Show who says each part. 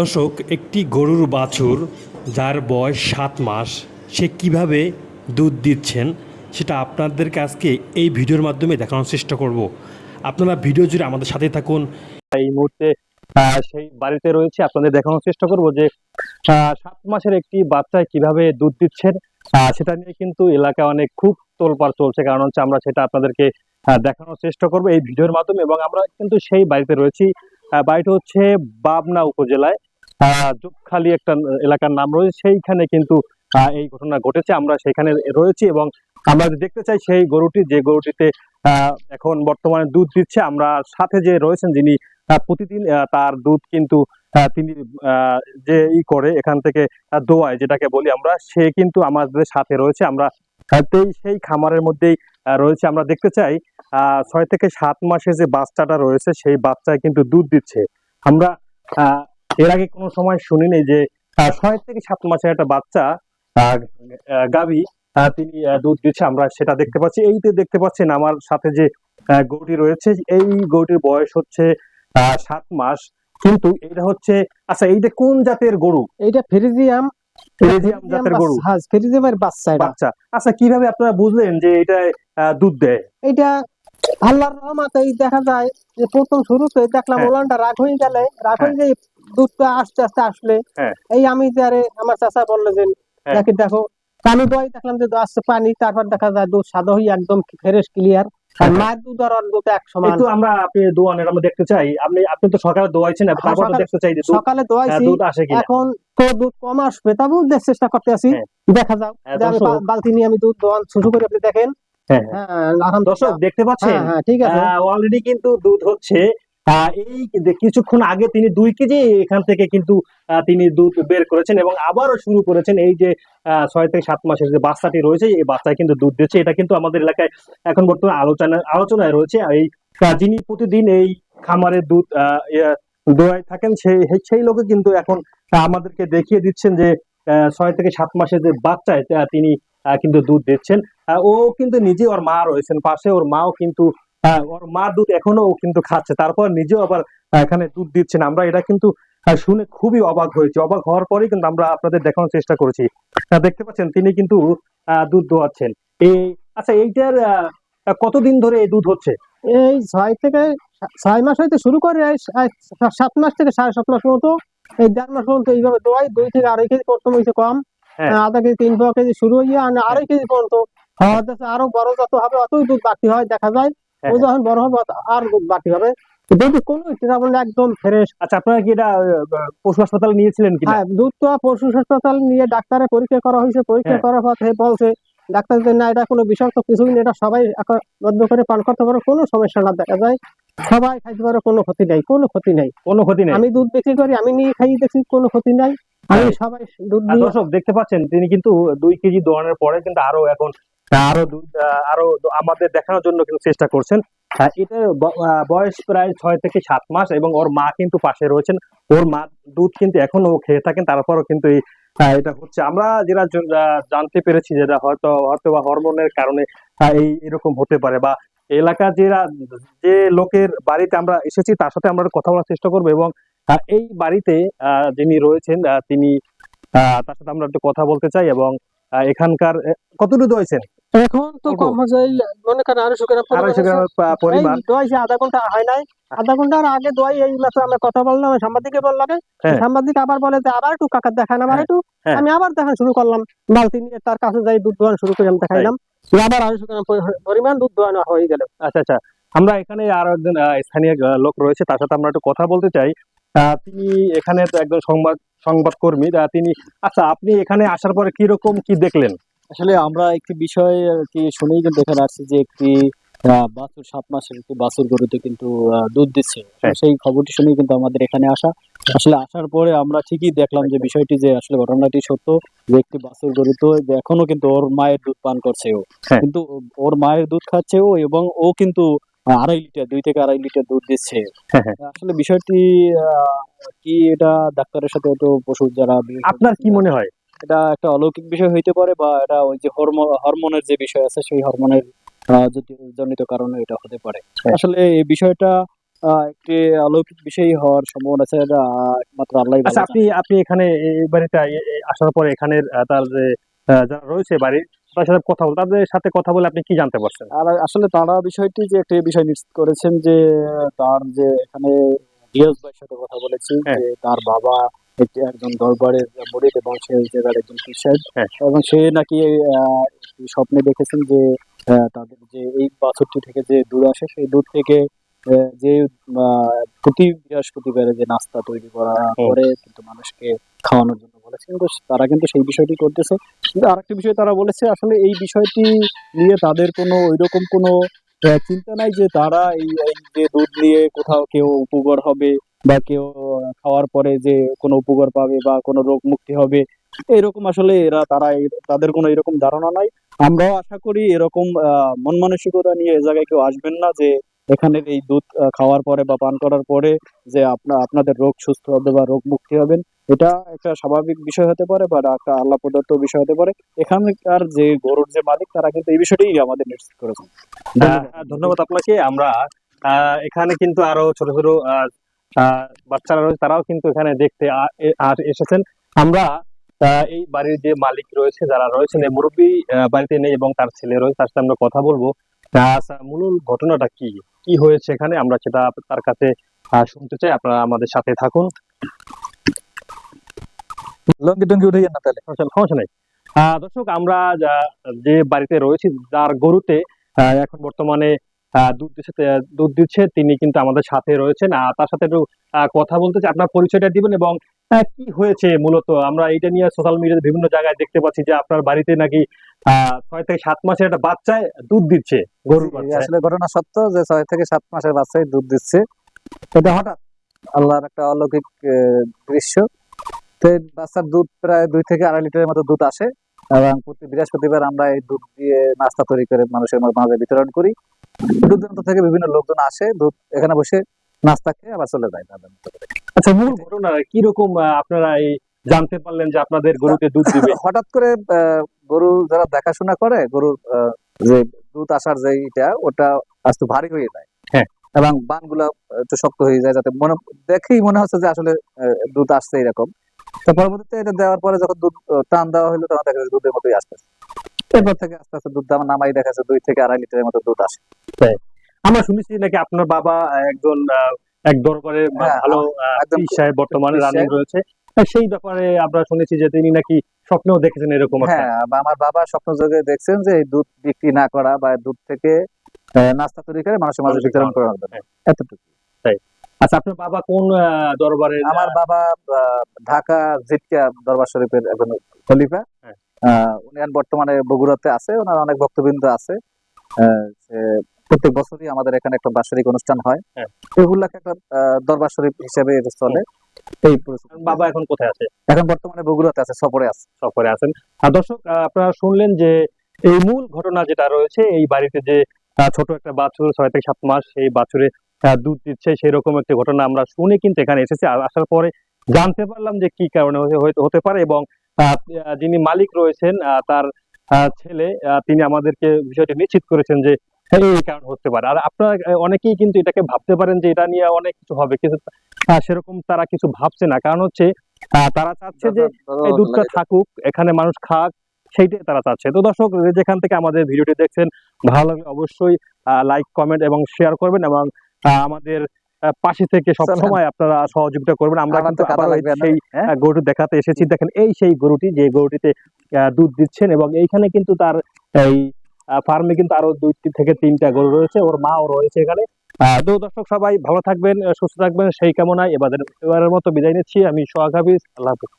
Speaker 1: দর্শক, একটি গরুর বাছুর যার বয়স সাত মাস, সে কীভাবে দুধ দিচ্ছেন সেটা আপনাদেরকে আজকে এই ভিডিওর মাধ্যমে দেখানোর চেষ্টা করব। আপনারা ভিডিও জুড়ে আমাদের সাথে থাকুন। এই মুহূর্তে সেই বাড়িতে রয়েছে, আপনাদের দেখানোর চেষ্টা করব যে সাত মাসের একটি বাচ্চায় কীভাবে দুধ দিচ্ছেন সেটা নিয়ে কিন্তু এলাকা অনেক খুব তোলপাড় চলছে। কারণ হচ্ছে আমরা সেটা আপনাদেরকে দেখানোর চেষ্টা করব এই ভিডিওর মাধ্যমে এবং আমরা কিন্তু সেই বাড়িতে রয়েছি। বাড়িটা হচ্ছে বাবনা উপজেলায়। জুপখালি একটা এলাকার নাম রয়েছে। সেইখানে কিন্তু এই ঘটনা ঘটেছে। আমরা সেখানে রয়েছি এবং আমরা দেখতে চাই সেই গরুটি যে গরুটিতে এখন বর্তমানে দুধ দিচ্ছে। আমরা সাথে যে রয়েছেন যিনি প্রতিদিন তার দুধ কিন্তু তিনি যে ই করে এখান থেকে দোয়ায় যেটাকে বলি আমরা সে কিন্তু আমাদের সাথে রয়েছে। আমরা সেই- খামারের মধ্যেই রয়েছে। আমরা দেখতে চাই ছয় থেকে সাত মাসে যে বাচ্চাটা রয়েছে সেই বাচ্চায় কিন্তু দুধ দিচ্ছে। আমরা আহ, এর আগে কোনো সময় শুনিনি যে ছয় থেকে সাত মাসের একটা বাচ্চা আহ, তিনি দুধ দিচ্ছে আমরা সেটা দেখতে পাচ্ছি। এই দেখতে পাচ্ছেন আমার সাথে যে গরুটি রয়েছে এই গরুটির বয়স হচ্ছে আহ, সাত মাস। কিন্তু এটা হচ্ছে আচ্ছা এইটা কোন জাতের গরু?
Speaker 2: এইটা ফ্রিজিয়াম
Speaker 1: ফ্রিজিয়াম জাতের গরু।
Speaker 2: হ্যাঁ ফ্রিজিয়ামের বাচ্চা এটা।
Speaker 1: বাচ্চা। আচ্ছা কীভাবে আপনারা বুঝলেন যে এটা দুধ দেয়?
Speaker 2: এটা আল্লাহর রহমতে দেখা যায় যে প্রথম শুরুতে দেখলাম
Speaker 1: হ্যাঁ।
Speaker 2: ওলানটা রাগ হয়ে গেলে রাগ হয়ে গিয়ে দুধটা আস্তে আস্তে আসলে
Speaker 1: হ্যাঁ।
Speaker 2: এই আমি যারে আমার চাচা বলল যে
Speaker 1: হ্যাঁ।
Speaker 2: দেখি পানি দই দেখলাম যে আসছে পানি তারপর দেখা যায় দুধ সাদা হয়ে একদম ফ্রেশ ক্লিয়ার আর
Speaker 1: হ্যাঁ।
Speaker 2: মায়ের দুধ আর দুধ এক সমান
Speaker 1: একটু আমরা আপনি দোয়ানের আমরা দেখতে চাই আপনি আপনি তো সকালে দোয়াইছেন
Speaker 2: হ্যাঁ,
Speaker 1: তারপর তো দেখতে চাই
Speaker 2: সকালে
Speaker 1: হ্যাঁ,
Speaker 2: দোয়াইছি
Speaker 1: দুধ আসে
Speaker 2: এখন তো দুধ কম আসবে চেষ্টা করতে আছি
Speaker 1: হ্যাঁ।
Speaker 2: দেখা যাও
Speaker 1: হ্যাঁ,
Speaker 2: যে বালতি নিয়ে আমি দুধ দোয়ান শুরু করে আপনি দেখেন
Speaker 1: হ্যাঁ,
Speaker 2: হ্যাঁ।
Speaker 1: দর্শক দেখতে পাচ্ছেন?
Speaker 2: হ্যাঁ হ্যাঁ ঠিক আছে।
Speaker 1: অলরেডি কিন্তু দুধ হচ্ছে। এই কিছুক্ষণ আগে তিনি দুই কেজি এখান থেকে কিন্তু তিনি দুধ বের করেছেন এবং আবারও শুরু করেছেন এই যে ছয় থেকে সাত মাসের যে বাচ্চাটি রয়েছে এই বাচ্চায় কিন্তু দুধ দিচ্ছে। এটা কিন্তু আমাদের এলাকায় এখন বর্তমানে আলোচনা আলোচনায় রয়েছে। এই যিনি প্রতিদিন এই খামারের দুধ আহ, ইয়ে, দোয়ায় থাকেন সেই সেই লোকে কিন্তু এখন আমাদেরকে দেখিয়ে দিচ্ছেন যে ছয় থেকে সাত মাসের যে বাচ্চায় তিনি কিন্তু দুধ দিচ্ছেন। ও কিন্তু নিজে ওর মা রয়েছেন, পাশে ওর মাও কিন্তু ওর মার দুধ এখনও ও কিন্তু খাচ্ছে। তারপর নিজেও আবার এখানে দুধ দিচ্ছেন। আমরা এটা কিন্তু শুনে খুবই অবাক হয়েছে। অবাক হওয়ার পরেই কিন্তু আমরা আপনাদের দেখানোর চেষ্টা করেছি। দেখতে পাচ্ছেন, তিনি কিন্তু দুধ দোয়াচ্ছেন। এই আচ্ছা এইটার কতদিন ধরে এই দুধ হচ্ছে?
Speaker 2: এই ছয় থেকে ছয় মাস হইতে শুরু করে সাত মাস থেকে সাড়ে সাত মাস মতো এই দেড় মাস পর্যন্ত এইভাবে দোয়াই, দুই থেকে আড়াই কেজি প্রথম হয়েছে কম। আধা কেজি তিন পাও কেজি শুরু হয়ে আর আড়াই কেজি পর্যন্ত। হওয়ার দেশে আরও বড় যত হবে অতই দুধ বাড়তি হয় দেখা যায়।
Speaker 1: হ্যাঁ,
Speaker 2: ও যখন বড় হবে আর দুধ বাড়তি হবে। কোনো ট্রাভেল একদম ফ্রেশ
Speaker 1: আচ্ছা আপনারা কি এটা পশু হাসপাতালে নিয়েছিলেন কিনা?
Speaker 2: হ্যাঁ দুধ তো পশু হাসপাতাল নিয়ে ডাক্তারে পরীক্ষা করা হয়েছে পরীক্ষা
Speaker 1: হ্যাঁ।
Speaker 2: করার পর বলছে ডাক্তার যে না এটা কোনো বিষাক্ত কিছুই এটা সবাই বদ্ধ করে পান করতে পারে কোনো সমস্যা না দেখা যায়। সবাই খাইতে পারে কোনো ক্ষতি নাই কোনো ক্ষতি নাই।
Speaker 1: কোনো ক্ষতি নেই?
Speaker 2: আমি দুধ বিক্রি করি আমি নিয়ে খাই দেখি কোনো ক্ষতি নাই। আমি
Speaker 1: হ্যাঁ।
Speaker 2: সবাই দুধ
Speaker 1: দর্শক দেখতে পাচ্ছেন তিনি কিন্তু দুই কেজি দোয়ানোর পরে কিন্তু আরও এখন আরও আরও আমাদের দেখানোর জন্য কিন্তু চেষ্টা করছেন। আহ, এটার বয়স প্রায় ছয় থেকে সাত মাস এবং ওর মা কিন্তু পাশে রয়েছেন। ওর মা দুধ কিন্তু এখনও খেয়ে থাকেন তারপরও কিন্তু এই এটা হচ্ছে। আমরা যেটা জানতে পেরেছি যেটা হয়তো হয়তো বা হরমোনের কারণে এই এরকম হতে পারে বা এলাকার যেরা যে লোকের বাড়িতে আমরা এসেছি তার সাথে আমরা কথা বলার চেষ্টা করব এবং এই বাড়িতে যিনি রয়েছেন তিনি তার সাথে আমরা একটু কথা বলতে চাই এবং এখানকার কতটুকু হয়েছেন
Speaker 2: এখন তো কম হচ্ছে মনে করেন আড়াইশো গ্রাম
Speaker 1: আড়াইশো পা- পরিমাণ।
Speaker 2: দোয়াইছে আধা ঘণ্টা হয় নাই। আধা ঘণ্টার আগে দোয়াই এই মাত্র আমরা কথা বললাম সাংবাদিকে বললাম
Speaker 1: হ্যাঁ।
Speaker 2: সাংবাদিক আবার বলে যে আবার একটু কাকা দেখান আবার
Speaker 1: হ্যাঁ,
Speaker 2: একটু।
Speaker 1: হ্যাঁ।
Speaker 2: আমি আবার দেখান শুরু করলাম। বালতি নিয়ে তার কাছে যাই দুধ দোয়ান শুরু করলাম দেখাইলাম আবার আড়াইশো গ্রাম পরিমাণ দুধ দোয়ানো হয়ে গেল।
Speaker 1: আচ্ছা আচ্ছা। আমরা এখানে আরও একজন স্থানীয় লোক রয়েছে তার সাথে আমরা একটু কথা বলতে চাই। তিনি এখানে তো একজন সংবাদ সংবাদকর্মী তিনি আচ্ছা আপনি এখানে আসার পরে কি রকম কি দেখলেন?
Speaker 3: আসলে আমরা একটি বিষয় আর কি শুনেই কিন্তু এখানে আসছি যে একটি বাছুর সাত মাসের একটি বাছুর গরুতে কিন্তু দুধ দিচ্ছে।
Speaker 1: হ্যাঁ।
Speaker 3: সেই খবরটি শুনেই কিন্তু আমাদের এখানে আসা। আসলে আসার পরে আমরা ঠিকই দেখলাম যে বিষয়টি যে আসলে ঘটনাটি সত্য যে একটি বাছুর গরু তো এখনও কিন্তু ওর মায়ের দুধ পান করছে ও।
Speaker 1: হ্যাঁ।
Speaker 3: কিন্তু ওর মায়ের দুধ খাচ্ছে ও এবং ও কিন্তু আড়াই লিটার দুই থেকে আড়াই লিটার দুধ দিচ্ছে
Speaker 1: হ্যাঁ, হ্যাঁ।
Speaker 3: আসলে বিষয়টি কি এটা ডাক্তারের সাথে হয়তো পশু যারা
Speaker 1: আপনার কি মনে হয়
Speaker 3: এটা একটা অলৌকিক বিষয় হইতে পারে বা এটা ওই যে হরমোনের যে বিষয় আছে সেই হরমোনের জনিত কারণে এটা হতে পারে
Speaker 1: হ্যাঁ।
Speaker 3: আসলে এই বিষয়টা আহ, একটি অলৌকিক বিষয় হওয়ার সম্ভাবনা আছে একমাত্র আল্লাহ
Speaker 1: আচ্ছা আপনি আপনি এখানে এই বাড়িতে আসার পরে এখানের তার যে যারা রয়েছে বাড়ির তার সাথে কথা বল তাদের সাথে কথা বলে আপনি কি জানতে পারছেন
Speaker 3: আর আসলে তারা বিষয়টি যে একটি বিষয় নিশ্চিত করেছেন যে তার যে এখানে রিয়াজ ভাইয়ের সাথে কথা বলেছি
Speaker 1: হ্যাঁ।
Speaker 3: যে তার বাবা একজন দরবারের মুরিদ এবং সে জায়গার একজন সাহেব
Speaker 1: হ্যাঁ।
Speaker 3: এবং সে নাকি স্বপ্নে দেখেছেন যে তাদের যে এই বাছুরটি থেকে যে দুধ আসে সেই দুধ থেকে যে আহ, প্রতি বৃহস্পতিবারে যে নাস্তা তৈরি করা করে কিন্তু মানুষকে খাওয়ানোর জন্য বলেছে কিন্তু তারা কিন্তু সেই বিষয়টি করতেছে। কিন্তু আরেকটি বিষয় তারা বলেছে, আসলে এই বিষয়টি নিয়ে তাদের কোনো ওইরকম কোনো চিন্তা নাই যে তারা এই যে দুধ নিয়ে কোথাও কেউ উপকার হবে বা কেউ খাওয়ার পরে যে কোনো উপকার পাবে বা কোনো রোগ মুক্তি হবে, এরকম আসলে এরা, তারা তাদের কোনো এরকম ধারণা নাই। আমরাও আশা করি এরকম মন মানসিকতা নিয়ে এ জায়গায় কেউ আসবেন না যে এখানের এই দুধ খাওয়ার পরে বা পান করার পরে যে আপনা, আপনাদের রোগ সুস্থ হবে বা রোগ মুক্তি হবেন। এটা একটা স্বাভাবিক বিষয় হতে পারে বা একটা আল্লাহ প্রদত্ত বিষয় হতে পারে। এখানকার যে গরুর যে মালিক তারা কিন্তু এই বিষয়টাই আমাদের নিশ্চিত করেছেন।
Speaker 1: ধন্যবাদ আপনাকে। আমরা এখানে কিন্তু আরও ছোট ছোট বাচ্চারা রয়েছে তারাও কিন্তু এখানে দেখতে এসেছেন। আমরা এই বাড়ির যে মালিক রয়েছে যারা রয়েছেন এই মুরব্বী বাড়িতে নেই এবং তার ছেলে রয়েছে তার সাথে আমরা কথা বলব। আচ্ছা, মূল ঘটনাটা কি? কি হয়েছে এখানে? আমরা সেটা তার কাছে শুনতে চাই। আপনারা আমাদের সাথে থাকুন।
Speaker 3: লঙ্গি টঙ্গি উঠে যান না তাহলে।
Speaker 1: সমস্যা নেই দর্শক আমরা যে বাড়িতে রয়েছি যার গরুতে এখন বর্তমানে দুধ দিচ্ছে দুধ দিচ্ছে তিনি কিন্তু আমাদের সাথে রয়েছেন। আর তার সাথে একটু কথা বলতে চাই আপনার পরিচয়টা দিবেন এবং কি হয়েছে মূলত? আমরা এটা নিয়ে সোশ্যাল মিডিয়াতে বিভিন্ন জায়গায় দেখতে পাচ্ছি যে আপনার বাড়িতে নাকি আহ, ছয় থেকে সাত মাসের একটা বাচ্চায় দুধ দিচ্ছে গরুর
Speaker 4: আসলে ঘটনা সত্য যে ছয় থেকে সাত মাসের বাচ্চাই দুধ দিচ্ছে। এটা হঠাৎ? আল্লাহর একটা অলৌকিক দৃশ্য। তো বাচ্চার দুধ প্রায় দুই থেকে আড়াই লিটারের মতো দুধ আসে এবং প্রতি বৃহস্পতিবার আমরা এই দুধ দিয়ে নাস্তা তৈরি করে মানুষের মাঝে বিতরণ করি। দূর দূরান্ত থেকে বিভিন্ন লোকজন আসে দুধ এখানে বসে নাস্তা খেয়ে আবার চলে যায় তাদের
Speaker 1: আচ্ছা মূল ঘটনা কীরকম আপনারা এই জানতে পারলেন যে আপনাদের গরুতে দুধ দিবে?
Speaker 4: হঠাৎ করে আহ, গরু যারা দেখাশোনা করে গরুর আহ, যে দুধ আসার যে ইটা ওটা আস্তে ভারী হয়ে যায়।
Speaker 1: হ্যাঁ।
Speaker 4: এবং বানগুলা একটু শক্ত হয়ে যায় যাতে মনে দেখেই মনে হচ্ছে যে আসলে দুধ আসছে এরকম। তো পরবর্তীতে এটা দেওয়ার পরে যখন দুধ টান দেওয়া হলো তখন দেখা যাচ্ছে দুধের মতোই আসতেছে। এরপর থেকে আস্তে আস্তে দুধ দাম নামাই দেখা যাচ্ছে দুই থেকে আড়াই লিটারের মতো দুধ আসে।
Speaker 1: আমরা শুনেছি নাকি আপনার বাবা একজন এক দরবারে
Speaker 4: হ্যাঁ,
Speaker 1: ভালো সাহেব বর্তমানে রানিং রয়েছে। সেই ব্যাপারে আমরা শুনেছি যে তিনি নাকি স্বপ্নেও দেখেছেন এরকম
Speaker 4: হ্যাঁ আমার বাবা স্বপ্ন যোগে দেখছেন যে এই দুধ বিক্রি না করা বা দুধ থেকে নাস্তা তৈরি করে মানুষের মাঝে বিতরণ জন্য।
Speaker 1: হ্যাঁ।
Speaker 4: এতটুকু
Speaker 1: আচ্ছা আপনার বাবা কোন দরবারে?
Speaker 4: আমার বাবা ঢাকা জিটকা দরবার শরীফের একজন খলিফা।
Speaker 1: হ্যাঁ।
Speaker 4: উনি বর্তমানে বগুড়াতে আছে। ওনার অনেক ভক্তবৃন্দ আছে। প্রত্যেক বছরই আমাদের এখানে একটা বাৎসরিক অনুষ্ঠান হয়।
Speaker 1: হ্যাঁ।
Speaker 4: একটা দরবার শরীফ হিসেবে এটা চলে
Speaker 1: বাবা এখন কোথায় আছে?
Speaker 4: এখন বর্তমানে বগুড়াতে আছে সফরে আছে।
Speaker 1: সফরে আছেন। আর দর্শক আপনারা শুনলেন যে এই মূল ঘটনা যেটা রয়েছে এই বাড়িতে যে ছোট একটা বাছুর ছয় থেকে সাত মাস এই বাছুরে দুধ দিচ্ছে সেই রকম একটি ঘটনা আমরা শুনে কিন্তু এখানে এসেছি। আসার পরে জানতে পারলাম যে কি কারণে হতে পারে এবং যিনি মালিক রয়েছেন তার ছেলে তিনি আমাদেরকে বিষয়টি নিশ্চিত করেছেন যে এই কারণ হতে পারে। আর আপনারা অনেকেই কিন্তু এটাকে ভাবতে পারেন যে এটা নিয়ে অনেক কিছু হবে কিন্তু সেরকম তারা কিছু ভাবছে না। কারণ হচ্ছে আহ, তারা চাচ্ছে যে এই দুধটা থাকুক এখানে মানুষ খাক সেইটাই তারা চাচ্ছে। তো দর্শক যেখান থেকে আমাদের ভিডিওটি দেখছেন ভালো লাগলে অবশ্যই লাইক কমেন্ট এবং শেয়ার করবেন এবং আমাদের পাশে থেকে সব সময় আপনারা সহযোগিতা করবেন। আমরা কিন্তু সেই
Speaker 4: হ্যাঁ?
Speaker 1: গরুটি দেখাতে এসেছি। দেখেন এই সেই গরুটি যে গরুটিতে দুধ দিচ্ছেন এবং এইখানে কিন্তু তার এই ফার্মে কিন্তু আরও দুই থেকে তিনটা গরু রয়েছে। ওর মাও রয়েছে এখানে। আহ, তো দর্শক সবাই ভালো থাকবেন সুস্থ থাকবেন। সেই কামনায় এবার এবারের মতো বিদায় নিচ্ছি। আমি সোহাগ হাফিজ। আল্লাহ হাফিজ।